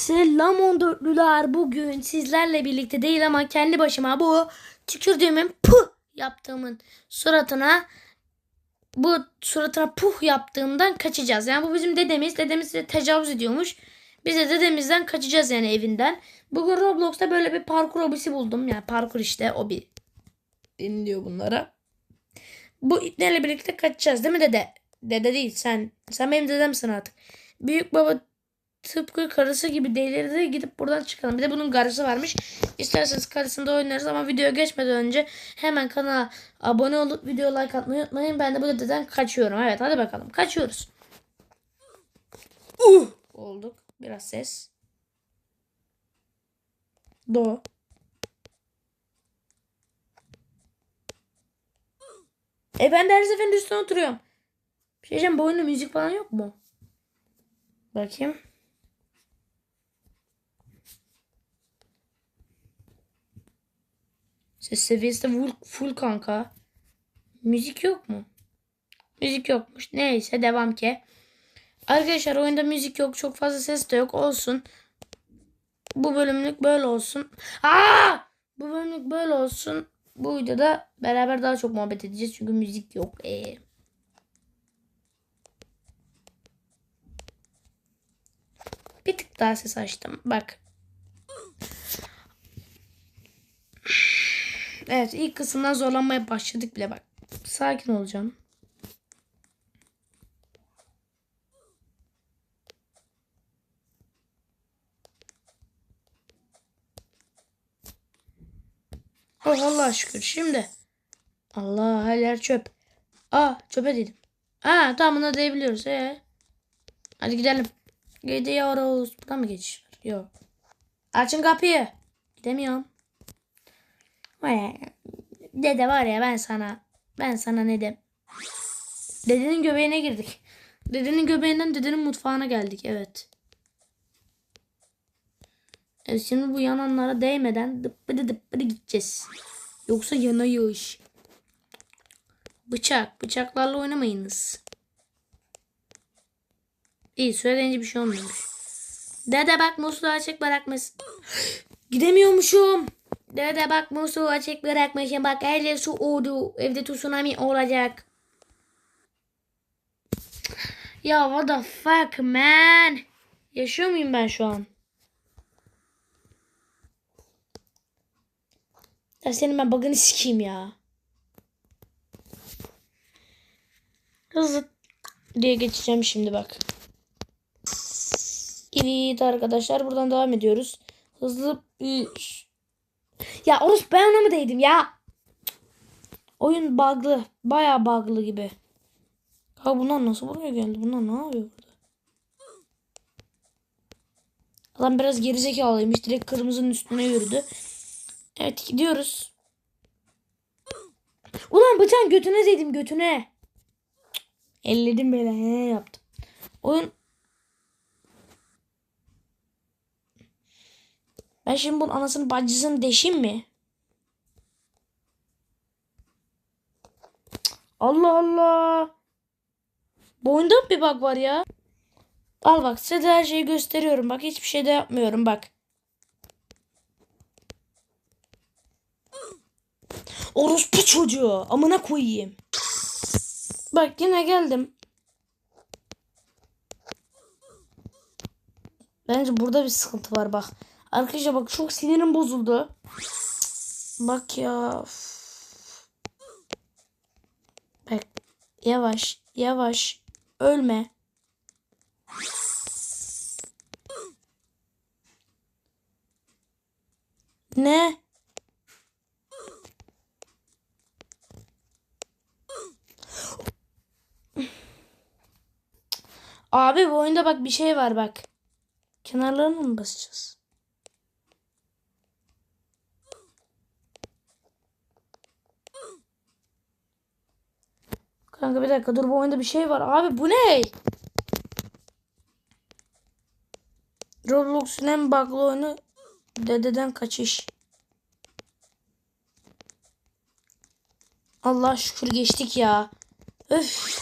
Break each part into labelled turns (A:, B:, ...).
A: Selam 14'lüler. Bugün sizlerle birlikte değil ama kendi başıma bu tükürdüğümün puh yaptığımın suratına bu suratına puh yaptığımdan kaçacağız. Yani bu bizim dedemiz. Dedemiz de tecavüz ediyormuş. Biz de dedemizden kaçacağız yani evinden. Bugün Roblox'ta böyle bir parkur hobisi buldum. Yani parkur işte o bir deniliyor bunlara. Bu iplerle birlikte kaçacağız değil mi dede? Dede değil sen. Sen benim dedemsin artık. Büyük baba tıpkı karısı gibi delirdi. Gidip buradan çıkalım. Bir de bunun karısı varmış. İsterseniz karısında oynarız ama videoya geçmeden önce hemen kanala abone olup video like atmayı unutmayın. Ben de bu dededen kaçıyorum. Evet hadi bakalım. Kaçıyoruz. Uh! Olduk. Biraz ses. Do. E ben de her seferinde üstüne oturuyorum. Bir şey diyeceğim bu oyunda müzik falan yok mu? Bakayım. Ses seviyesi de full, full kanka. Müzik yok mu? Müzik yokmuş. Neyse devam ki. Arkadaşlar oyunda müzik yok. Çok fazla ses de yok. Olsun. Bu bölümlük böyle olsun. Aa! Bu bölümlük böyle olsun. Bu videoda beraber daha çok muhabbet edeceğiz. Çünkü müzik yok. Ee. Bir tık daha ses açtım. Bak. Evet ilk kısımdan zorlanmaya başladık bile bak. Sakin olacağım. Oh Allah şükür. Şimdi. Allah her yer çöp. Aa çöpe dedim. Aa tamam bunu diyebiliyoruz. Ee? Hadi gidelim. Gidiyoruz. Buradan mı geçiş var? Yok. Açın kapıyı. Gidemiyorum. Vay, Dede var ya ben sana. Ben sana ne dem. Dedenin göbeğine girdik. Dedenin göbeğinden dedenin mutfağına geldik. Evet. Evet şimdi bu yananlara değmeden dıppıdı dıppıdı gideceğiz. Yoksa yanayış. Bıçak. Bıçaklarla oynamayınız. İyi söyleyince bir şey olmuyormuş. Dede bak musluğu açık bırakmış. Gidemiyormuşum. Dede bak musluğu açık bırakmışım. Bak yer su oldu. Evde tsunami olacak. Ya what the fuck man. Yaşıyor muyum ben şu an? Ya senin ben bug'ını sikeyim ya. Hızlı diye geçeceğim şimdi bak. Evet arkadaşlar buradan devam ediyoruz. Hızlı bir... Ya Oğuz ben ona mı değdim ya? Oyun bug'lı. Baya bug'lı gibi. Ya bunlar nasıl buraya geldi? Bunlar ne yapıyor burada? Adam biraz gerizekalıymış. Direkt kırmızının üstüne yürüdü. Evet gidiyoruz. Ulan bıçağın götüne değdim götüne. Elledim böyle he yaptım. Oyun Ben şimdi bunun anasını bacısını deşeyim mi? Allah Allah. Bu oyunda mı bir bug var ya? Al bak size de her şeyi gösteriyorum. Bak hiçbir şey de yapmıyorum bak. Orospu çocuğu. Amına koyayım. Bak yine geldim. Bence burada bir sıkıntı var bak. Arkadaşlar bak çok sinirim bozuldu. Bak ya. Bak yavaş yavaş ölme. Ne? Abi bu oyunda bak bir şey var bak. Kenarlarına mı basacağız? Kanka bir dakika dur bu oyunda bir şey var. Abi bu ne? Roblox'un en bug'lı oyunu dededen kaçış. Allah şükür geçtik ya. Öf.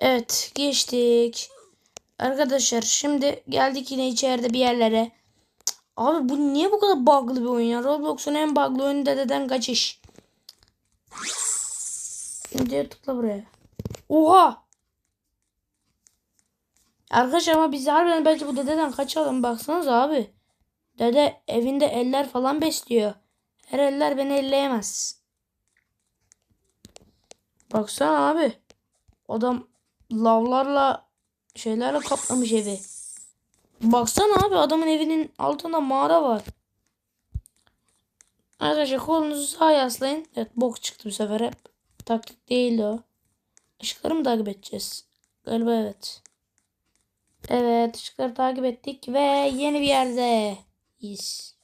A: Evet geçtik. Arkadaşlar şimdi geldik yine içeride bir yerlere. Abi bu niye bu kadar bug'lı bir oyun ya? Roblox'un en bug'lı oyunu dededen kaçış. Şimdi tıkla buraya. Oha! Arkadaşlar ama biz harbiden belki bu dededen kaçalım. Baksanıza abi. Dede evinde eller falan besliyor. Her eller beni elleyemez. Baksana abi. Adam lavlarla şeylerle kaplamış evi. Baksana abi adamın evinin altında mağara var. Arkadaşlar kolunuzu sağa yaslayın. Evet bok çıktı bu sefer hep. Taktik değil o. Işıkları mı takip edeceğiz? Galiba evet. Evet ışıkları takip ettik ve yeni bir yerdeyiz.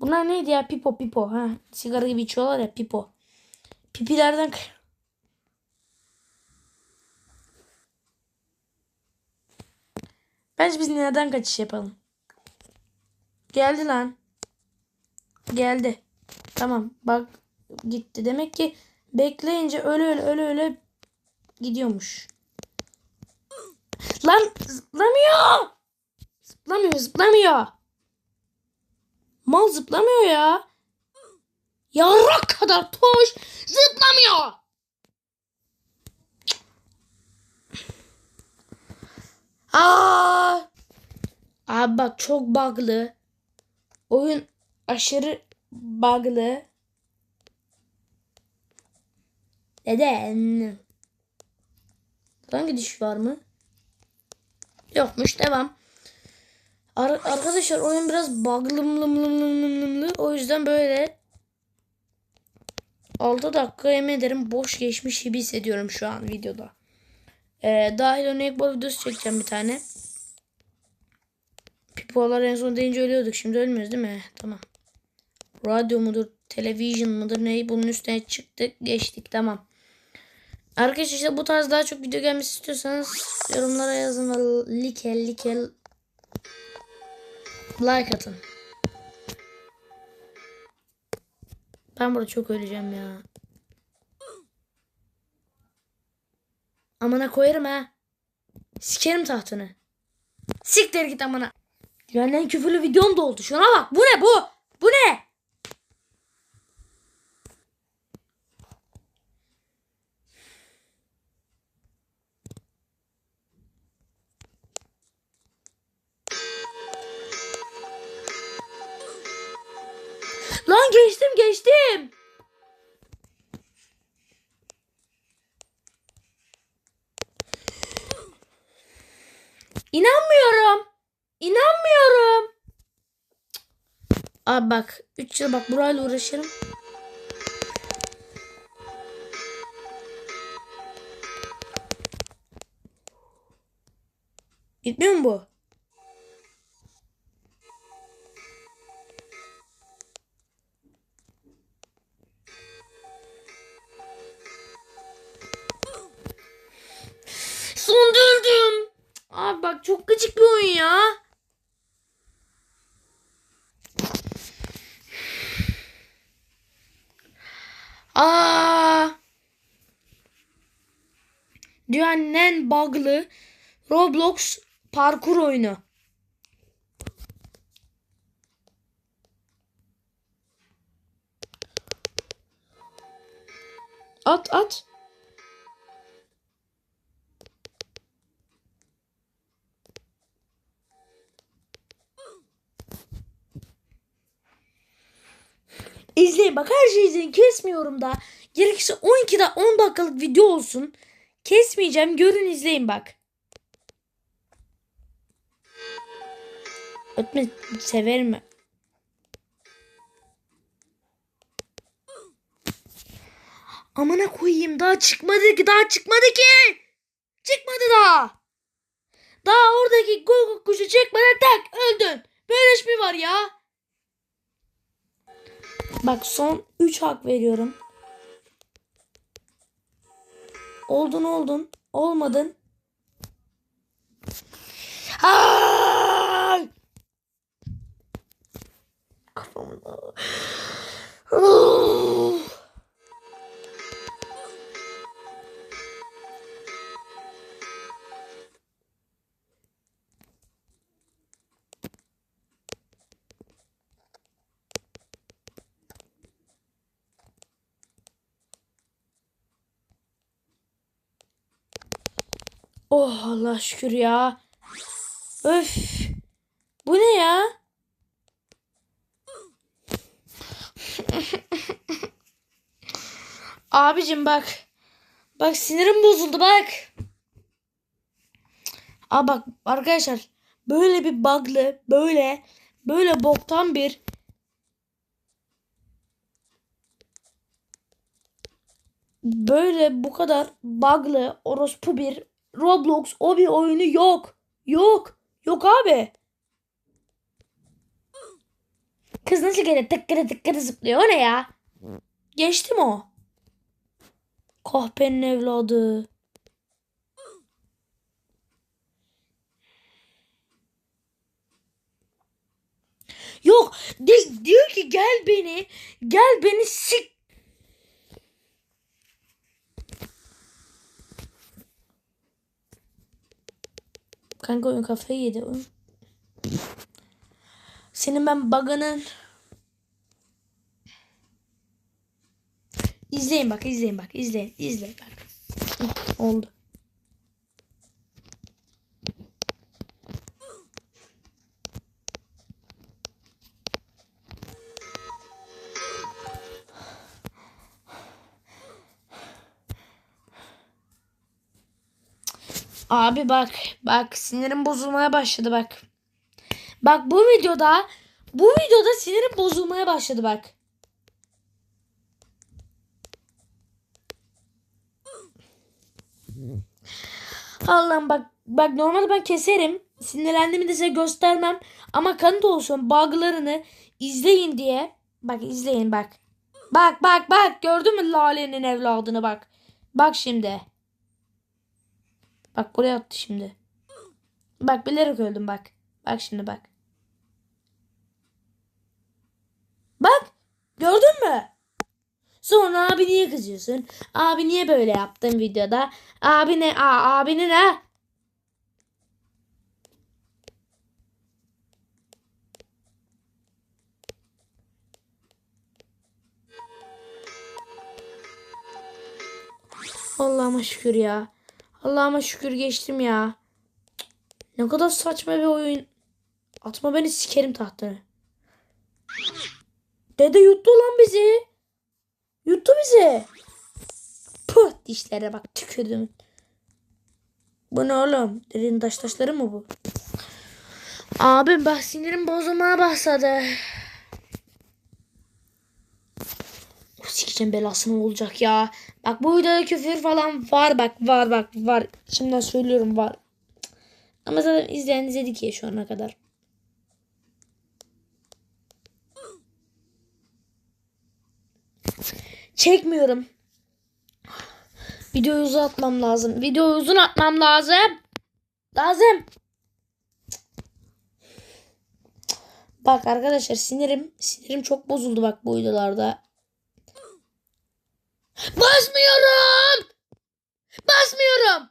A: Bunlar neydi ya? Pipo pipo. Ha, sigara gibi içiyorlar ya pipo. Pipilerden Bence biz neden kaçış yapalım? Geldi lan. Geldi. Tamam bak gitti. Demek ki bekleyince öyle öyle öyle öyle gidiyormuş. Lan zıplamıyor. Zıplamıyor zıplamıyor. Mal zıplamıyor ya. Yarrak kadar toş zıplamıyor. Aa! Abi bak çok bug'lı. Oyun aşırı bug'lı. Neden? Hangi diş var mı? Yokmuş devam. Ar- arkadaşlar oyun biraz bug'lı O yüzden böyle 6 dakika yemin ederim boş geçmiş gibi hissediyorum şu an videoda. Ee, dahil örnek bol videosu çekeceğim bir tane. Pipolar en son deyince ölüyorduk. Şimdi ölmüyoruz değil mi? Tamam. Radyo mudur? Televizyon mudur? Ne? Bunun üstüne çıktık. Geçtik. Tamam. Arkadaşlar işte bu tarz daha çok video gelmesi istiyorsanız yorumlara yazın ve like like like atın. Ben burada çok öleceğim ya. Amına koyarım ha. Sikerim tahtını. Siktir git amına. Yani en küfürlü videom da oldu. Şuna bak. Bu ne bu? Bu ne? Geçtim geçtim. İnanmıyorum. İnanmıyorum. Abi bak 3 yıl bak burayla uğraşırım. Gitmiyor mu bu? Dünyanın en bug'lı Roblox parkur oyunu. At at. İzleyin bak her şeyi izleyin kesmiyorum da. Gerekirse 12 da 10 dakikalık video olsun. Kesmeyeceğim görün izleyin bak. Ötme severim. Amına koyayım daha çıkmadı ki daha çıkmadı ki. Çıkmadı daha. Daha oradaki Google kuşu çekmeden tak öldün. Böyle iş mi var ya? Bak son 3 hak veriyorum. Oldun oldun. Olmadın. Ay! Kafamda. Oh Allah şükür ya. Öf. Bu ne ya? Abicim bak. Bak sinirim bozuldu bak. Aa bak arkadaşlar böyle bir bug'lı böyle böyle boktan bir böyle bu kadar bug'lı orospu bir Roblox o bir oyunu yok. Yok. Yok abi. Kız nasıl gene tıkkırı tıkkırı zıplıyor o ne ya? Geçtim o. Kahpenin evladı. Yok de- diyor ki gel beni gel beni sik Kanka oyun kafayı yedi oyun. Senin ben bug'ının İzleyin bak izleyin bak izleyin izleyin bak. Oldu. Abi bak bak sinirim bozulmaya başladı bak. Bak bu videoda bu videoda sinirim bozulmaya başladı bak. Allah'ım bak bak normalde ben keserim. Sinirlendiğimi de size göstermem. Ama kanıt olsun bug'larını izleyin diye. Bak izleyin bak. Bak bak bak gördün mü Lale'nin evladını bak. Bak şimdi. Bak buraya attı şimdi. Bak bilerek öldüm bak. Bak şimdi bak. Bak gördün mü? Sonra abi niye kızıyorsun? Abi niye böyle yaptın videoda? Abi ne? Aa, abinin ha? Allah'ıma şükür ya. Allah'ıma şükür geçtim ya. Ne kadar saçma bir oyun. Atma beni sikerim tahtını. Dede yuttu lan bizi. Yuttu bizi. Puh dişlere bak tükürdüm. Bu ne oğlum? Derin taş taşları mı bu? Abi bak sinirim bozulmaya başladı. Sikeceğim belasını olacak ya. Bak bu videoda küfür falan var bak var bak var. Şimdiden söylüyorum var. Ama zaten izleyen izledi ki şu ana kadar. Çekmiyorum. Videoyu uzun atmam lazım. Videoyu uzun atmam lazım. Lazım. Bak arkadaşlar sinirim sinirim çok bozuldu bak bu videolarda. Basmıyorum. Basmıyorum.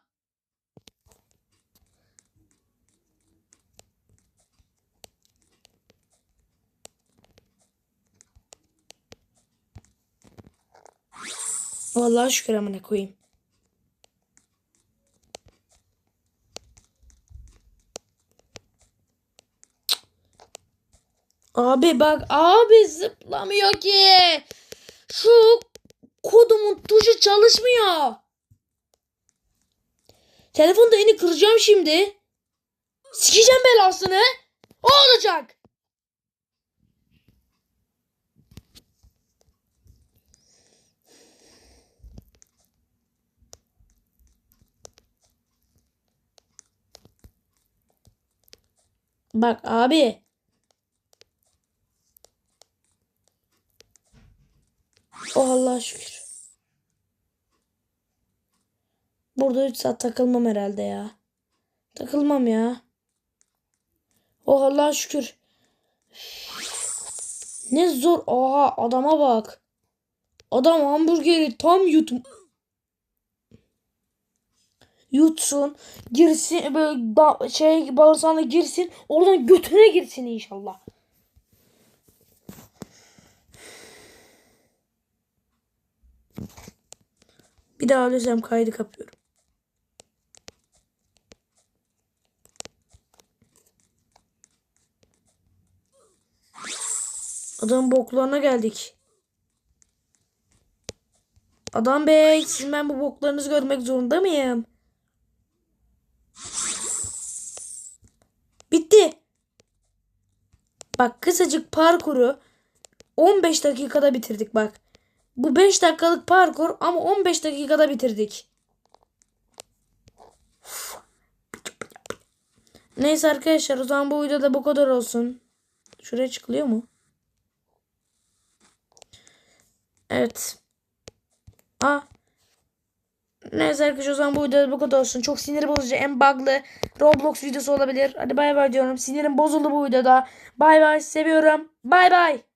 A: Vallahi şükür amına koyayım. Abi bak abi zıplamıyor ki. Şu kodumun tuşu çalışmıyor. Telefonda eni kıracağım şimdi. Sikeceğim belasını. O olacak. Bak abi. Oh Allah'a şükür. Burada 3 saat takılmam herhalde ya. Takılmam ya. Oh Allah'a şükür. Ne zor. Oha adama bak. Adam hamburgeri tam yutum. Yutsun. Girsin böyle şey bağırsağına girsin. Oradan götüne girsin inşallah. Bir daha ölürsem kaydı kapıyorum. Adam boklarına geldik. Adam bey ben bu boklarınızı görmek zorunda mıyım? Bitti. Bak kısacık parkuru 15 dakikada bitirdik bak. Bu 5 dakikalık parkur ama 15 dakikada bitirdik. Neyse arkadaşlar o zaman bu videoda bu kadar olsun. Şuraya çıkılıyor mu? Evet. Aa. Neyse arkadaşlar o zaman bu videoda bu kadar olsun. Çok sinir bozucu en bug'lı Roblox videosu olabilir. Hadi bay bay diyorum. Sinirim bozuldu bu videoda. Bay bay seviyorum. Bay bay.